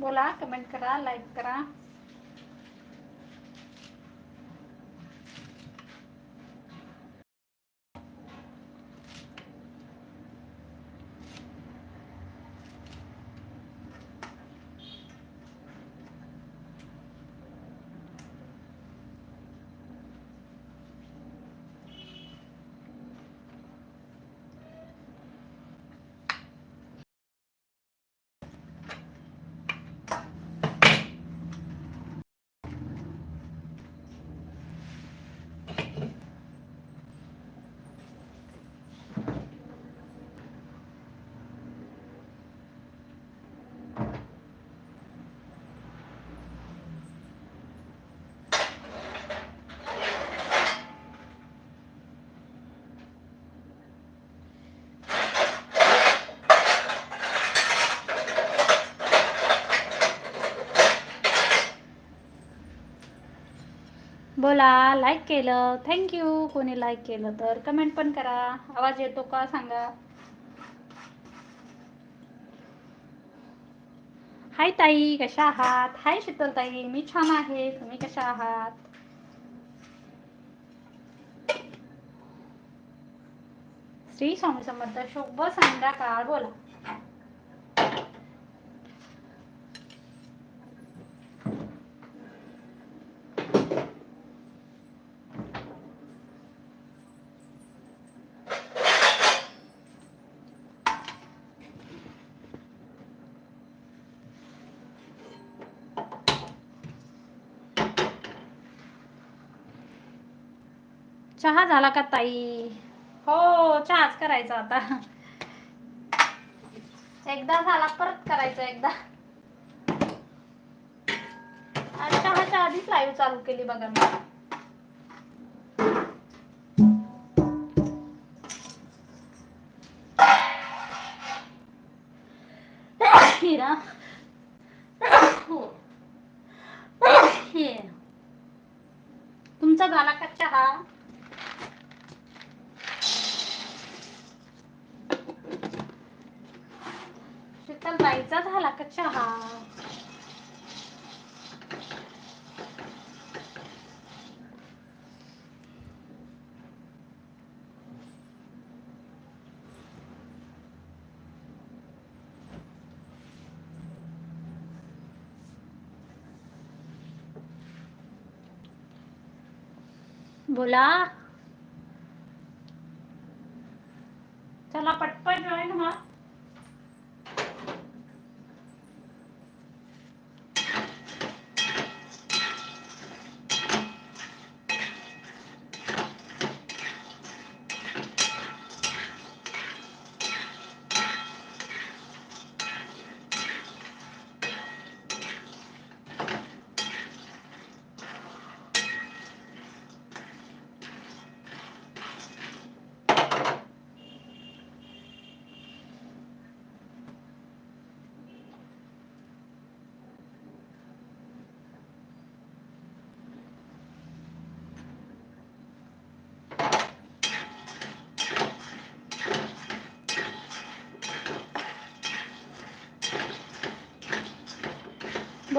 बोला कमेंट करा लाईक करा. बोला लाईक केलं. थँक्यू कोणी लाईक केलं तर कमेंट पण करा. आवाज येतो का? सांगा. हाय ताई कशा आहात? हाय शीतल ताई मी छान आहे. तुम्ही कशा आहात? श्री स्वामी समर्थ शुभ संध्याकाळ. बोला. चहा झाला का ताई? हो चहाच करायचा आता. एकदा झाला परत करायचा एकदा. चहाच्या आधीच लाईव्ह चालू केली बघा मी. हिरा हो हे तुमचा झाला का चहा शीतल बाईचा झाला का चहा बोला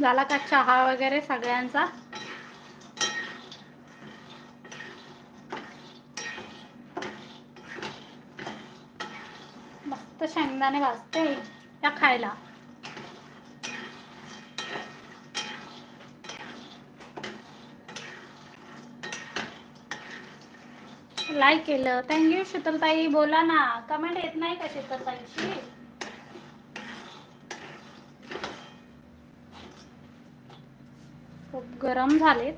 झाला का चहा वगैरे सगळ्यांचा? मस्त शेंगदाणे भाजते त्या खायला. लाईक केलं. थँक्यू शीतलताई. बोला ना. कमेंट येत नाही का शीतलताईची? खूप गरम झालेत.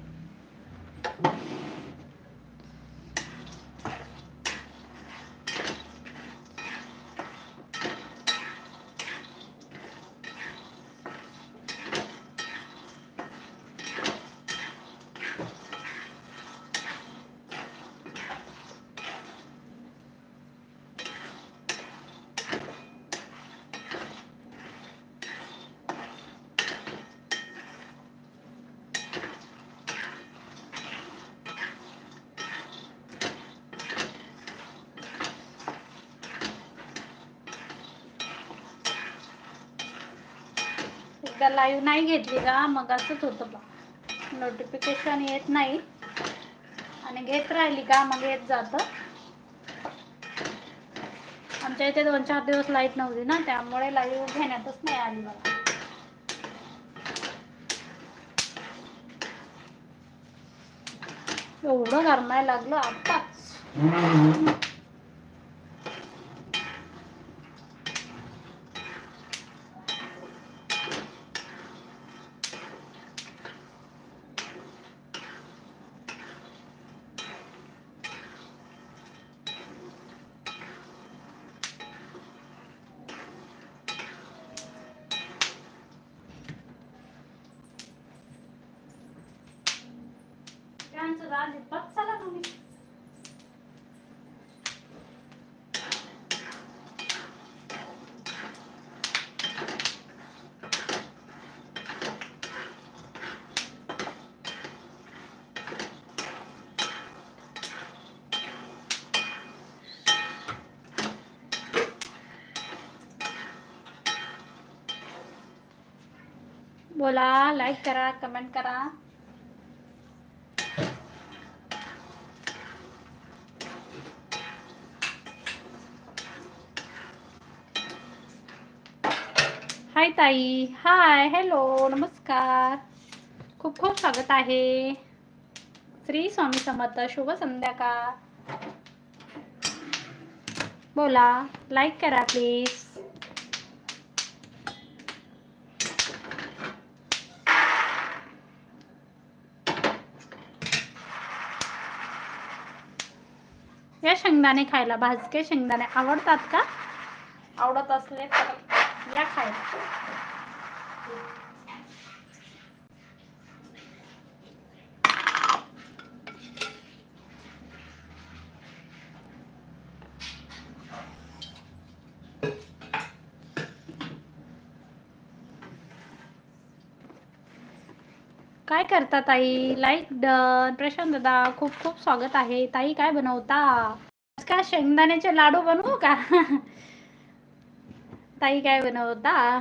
एकदा लाईव्ह नाही घेतली का मग असंच होतं बा. नोटिफिकेशन येत नाही. आणि घेत राहिली का मग येत जातं. आमच्या इथे दोन चार दिवस लाइट नव्हती ना त्यामुळे लाईव्ह घेण्यातच नाही आली मला. एवढं गरमायला लागलं आत्ताच. बोला लाईक करा कमेंट करा. हाय ताई. हाय हॅलो नमस्कार. खूप खूप स्वागत आहे. श्री स्वामी समर्थ, शुभ संध्याकाळ. बोला लाईक करा प्लीज़ शेंगदाणे खायला भाजके शेंगदाणे आवडतात का? आवडत असले तर या खायला. काय करता ताई? लाईक डन प्रशांत दादा खूप खूप स्वागत आहे. ताई काय बनवता? का शेंगदाण्याचे लाडू बनवू? का ताई काय बनवता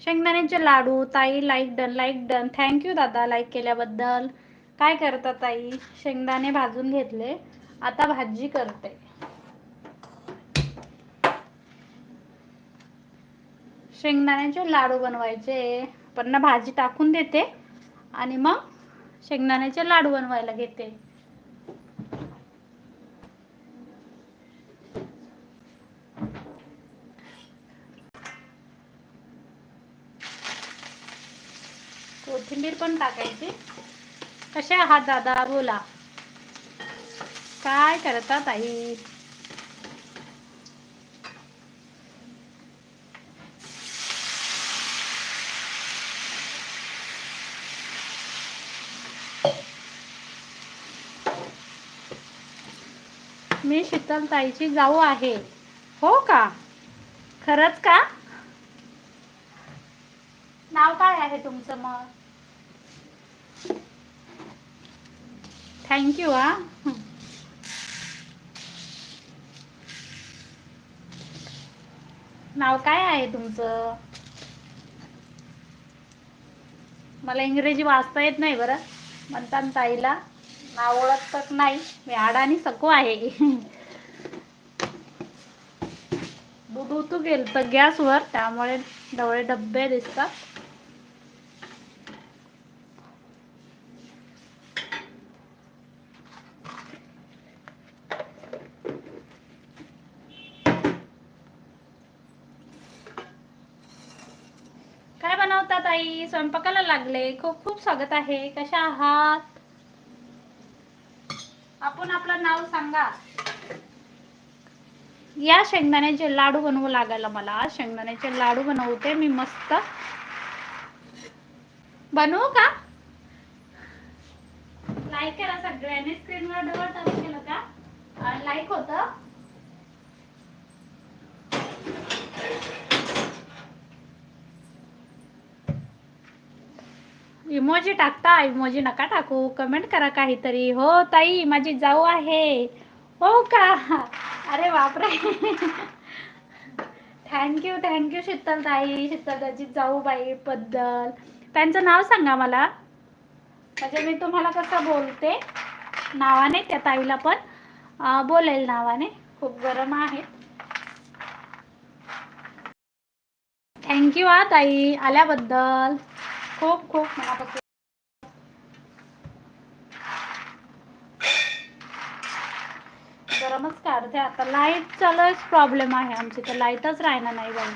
शेंगदाण्याचे लाडू ताई like done like done thank you दादा लाईक केल्याबद्दल. काय करता ताई? शेंगदाणे भाजून घेतले. आता भाजी करते. शेंगदाण्याचे लाडू बनवायचे. पण भाजी टाकून देते. आणि मग शेंगदाण्याचे लाडू बनवायला घेते. कोथिंबीर पण टाकायची. कसे आहात दादा? बोला. काय करतात आई मी शीतल ताईची जाऊ आहे. हो का? खरंच का? नाव काय आहे तुमचं मग? थँक्यू हा ah. नाव काय आहे तुमचं? मला इंग्रजी वाचता येत नाही बरं. म्हणतात ताईला नाव ओळखत नाही. मी आडानी सको आहे. दूध उतू गेल तर गॅसवर त्यामुळे डवळे डब्बे दिसतात. स्वयंपाकाला लागले. खूप खूप स्वागत आहे. कशा आहात? आपण आपलं नाव सांगा. या शेंगदाण्याचे लाडू बनवू लागायला मला. शेंगदाण्याचे लाडू बनवते. मी मस्त. बनवू का? लाईक करा सगळ्यांनी. स्क्रीनवर डबल टच केलं का? लाईक होतं. इमोजी टाकता इमोजी नका टाकू. कमेंट करा काहीतरी. हो ताई माझी जाऊ आहे. हो का? अरे बापरे. थँक्यू थँक्यू शीतलताई जाऊ जाऊबाई बद्दल. त्यांचं नाव सांगा मला. म्हणजे मी तुम्हाला कसं बोलते? नावाने त्या ताईला पण बोलेल नावाने. खूप गरम आहे. थँक्यू आ ताई आल्याबद्दल. खूप खूप मनापासून. गरमच काढते आता लाइट चालूच प्रॉब्लेम आहे आमची तर लाईटच राहणार नाही बाई.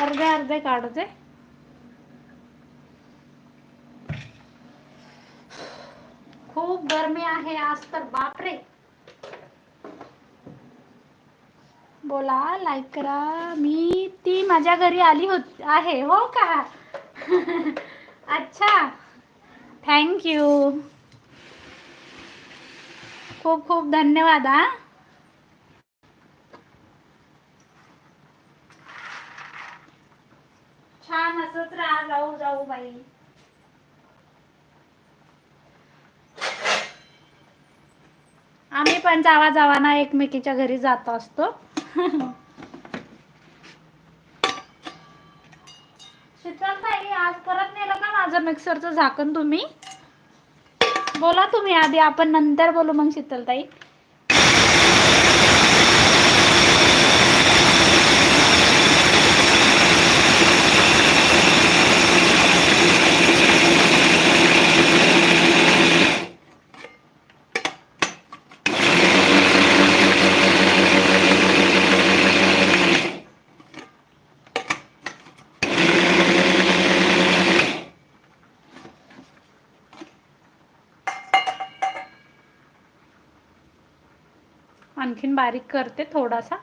अर्धे अर्धे काढते खूप गरमी आहे आज तर बापरे. बोला लाईक करा. मी ती माझ्या घरी आली होत आहे हो का? अच्छा. थँक्यू खूप खूप धन्यवाद हा. छान असंच राहा जाऊ जाऊ बाई. आम्ही पण जावा जावाना एकमेकीच्या घरी जात असतो. शीतलताई आज परत नेलं का माझं मिक्सरचं झाकण तुम्ही? बोला तुम्ही आधी आपण नंतर बोलू मग शीतलताई. बारीक करते थोडासा.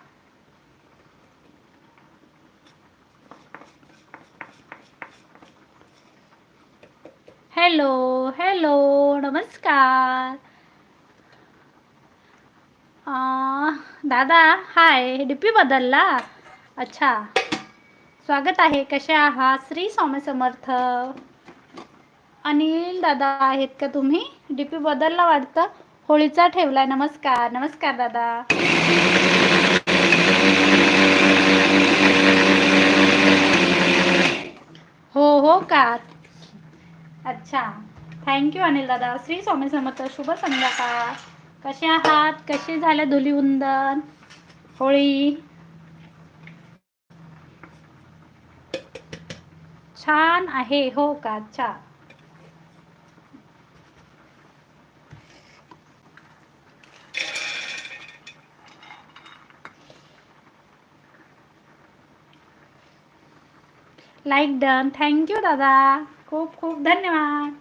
हॅलो हॅलो नमस्कार. दादा हाय डीपी बदलला? अच्छा. स्वागत आहे कसे आहात? श्री स्वामी समर्थ. अनिल दादा आहेत का तुम्ही? डीपी बदलला वाटतं? होळीचा ठेवलाय नमस्कार नमस्कार दादा. हो हो का? अच्छा. थँक्यू अनिल दादा. श्री स्वामी समर्थ शुभ संध्याकाळ. कसे आहात? कसे झाले धुलीवंदन? होळी? छान आहे. हो का? अच्छा. लाईक डन थँक्यू दादा खूप खूप धन्यवाद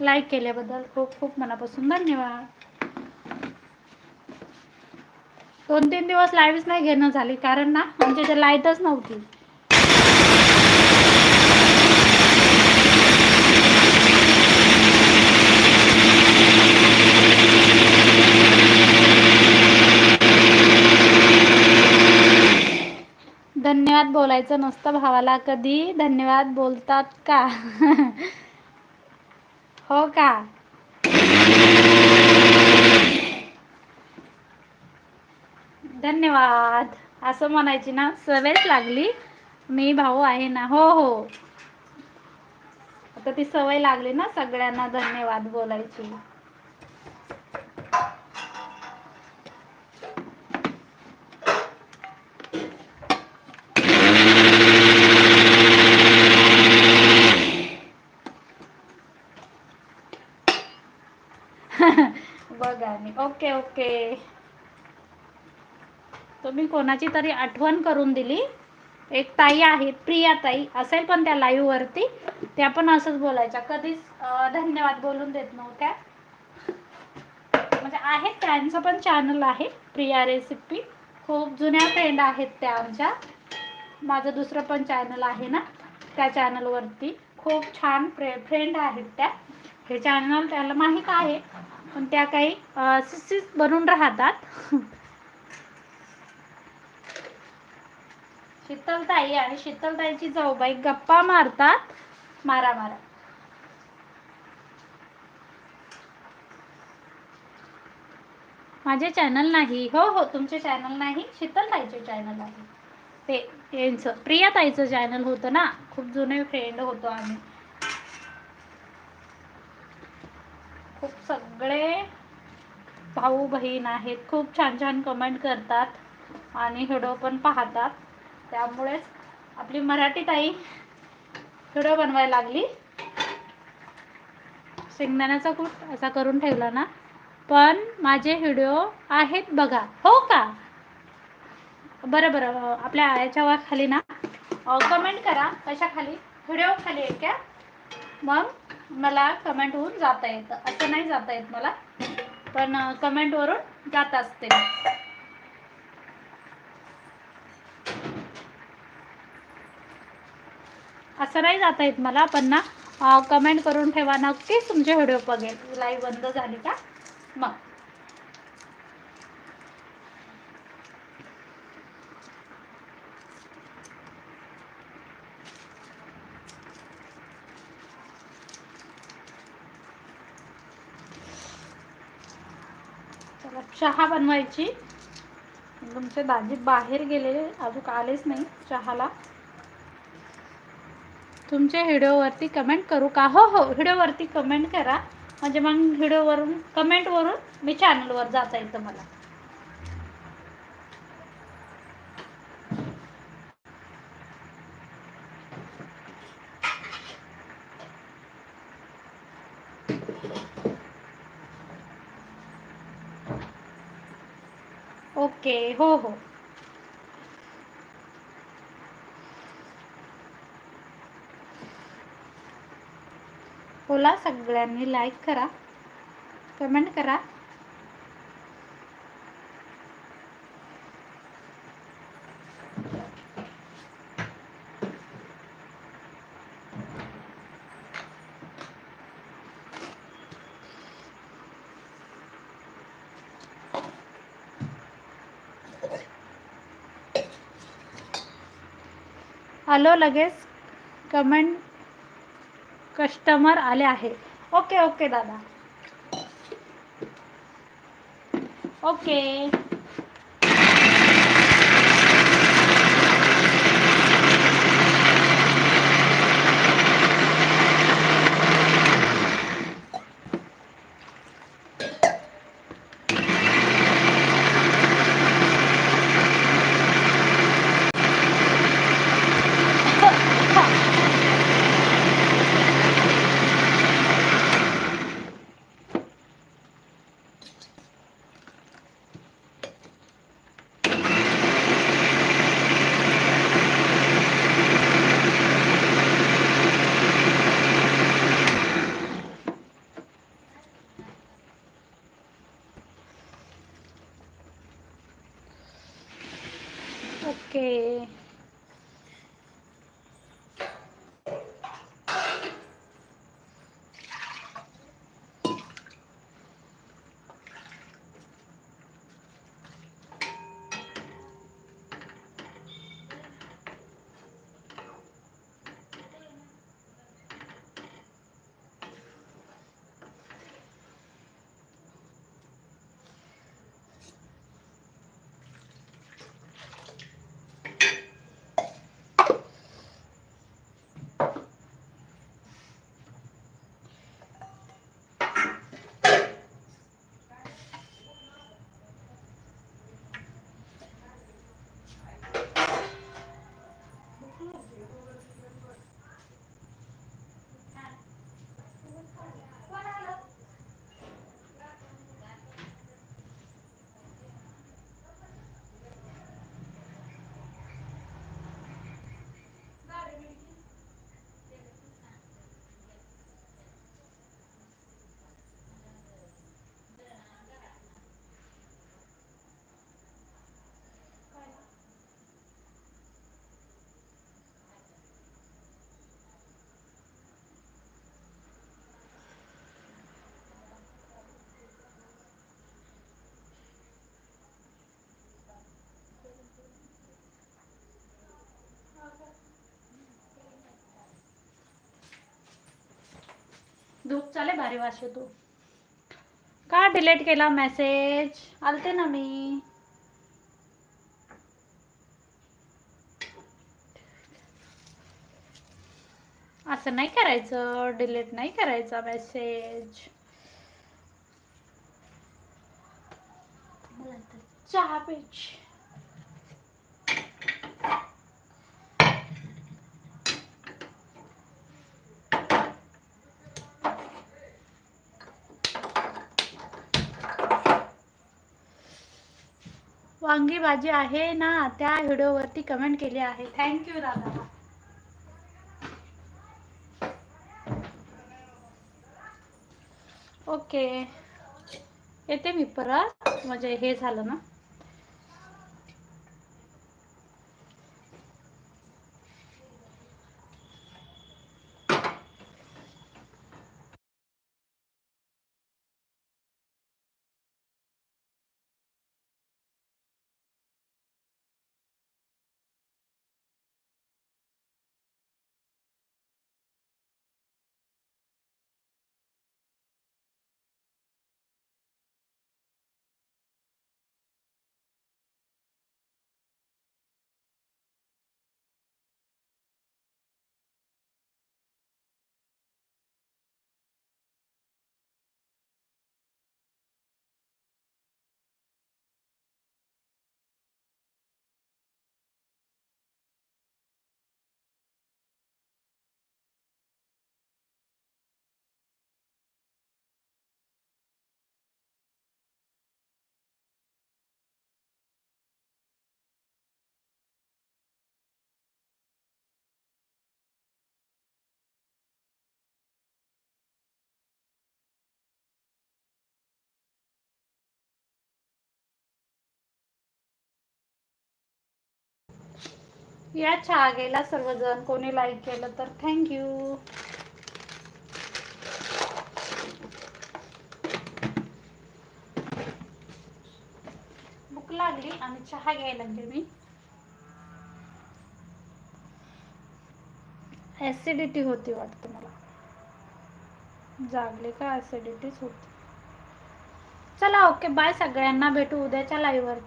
लाईक केल्याबद्दल खूप खूप मनापासून धन्यवाद. दोन तीन दिवस लाईव्हच नाही घेणं झाली कारण ना आमच्या इथे लाईटच नव्हती. धन्यवाद बोलायचं नसतं भावाला. कधी धन्यवाद बोलतात का? हो का? धन्यवाद. असं म्हणायची ना सवयच लागली. मी भाऊ आहे ना. हो हो. आता ती सवय लागली ना सगळ्यांना धन्यवाद बोलायची. Okay okay. तुम्ही कोणाची तरी आठवण करून दिली? एक ताई आहेत प्रिया ताई. असेल पण त्या लाईव्ह वरती. त्या पण असंच बोलायच्या. कधीच धन्यवाद बोलून देत नव्हत्या. म्हणजे आहेत त्यांचं पण चॅनल आहे प्रिया रेसिपी खूप जुन्या फ्रेंड आहेत त्या आमच्या. माझं दुसरं पण चॅनल आहे ना त्या चॅनलवरती खूप छान फ्रे फ्रेंड आहेत त्या. हे चॅनल त्याला माहीत आहे. पण त्या काही सिसीस बनून राहतात. शीतलताई आणि शीतलताईची जाऊबाई गप्पा मारतात मारा मारा. माझे चॅनल नाही. हो हो तुमचे चॅनल नाही शीतलताईचे चॅनल आहे. ते यांचं प्रियाताईचं चॅनल होतं ना. खूप जुने फ्रेंड होतो आम्ही. खूप सगळे भाऊ बहीण आहेत. खूप छान छान कमेंट करतात आणि व्हिडिओ पण पाहतात. त्यामुळेच आपली मराठी ताई व्हिडिओ बनवायला लागली. शेंगदाण्याचा कूट असा करून ठेवला ना. पण माझे व्हिडिओ आहेत बघा. हो का? बरं बरं. आपल्या याच्यावर खाली ना. कमेंट करा. कशा खाली. व्हिडिओ खाली आहे का मग मला कमेंट होऊन जाता येतं. असं नाही जाता येत मला. पण कमेंटवरून जात असते. असं नाही जाता येत मला पण ना कमेंट करून ठेवा नक्कीच तुमचे व्हिडिओ बघेल लाईव्ह बंद झाली का? मग चला चहा बनवायची. तुमचे दाजी बाहेर गेलेले अजून आलेच नाही चहाला. तुमच्या व्हिडिओवरती कमेंट करू का? हो हो व्हिडिओवरती कमेंट करा. म्हणजे मग व्हिडिओवरून कमेंटवरून मी चॅनलवर जाता येतं मला ओके हो हो. बोला सगळ्यांनी लाईक करा कमेंट करा. आलो लगेच. कमेंट कस्टमर आले आहे. ओके ओके दादा. ओके धूप चाले भारी वास तू का डिलीट केला मेसेज आलते ना मी. असं नाही करायचं डिलीट नाही करायचा मेसेज चहा पेच वांगी भाजी आहे ना त्या व्हिडिओवरती कमेंट केली आहे. थँक्यू राधा. ओके येते मी परत. म्हणजे हे झालं ना? या चहा सर्वजण कोणी लाईक केलं तर थँक्यू भूक लागली आणि चहा घ्यायला लागले मी. ऍसिडिटी होती वाटते मला. जागले का ऍसिडिटीच होती. चला ओके बाय सगळ्यांना. भेटू उद्याच्या लाईव्ह वरती.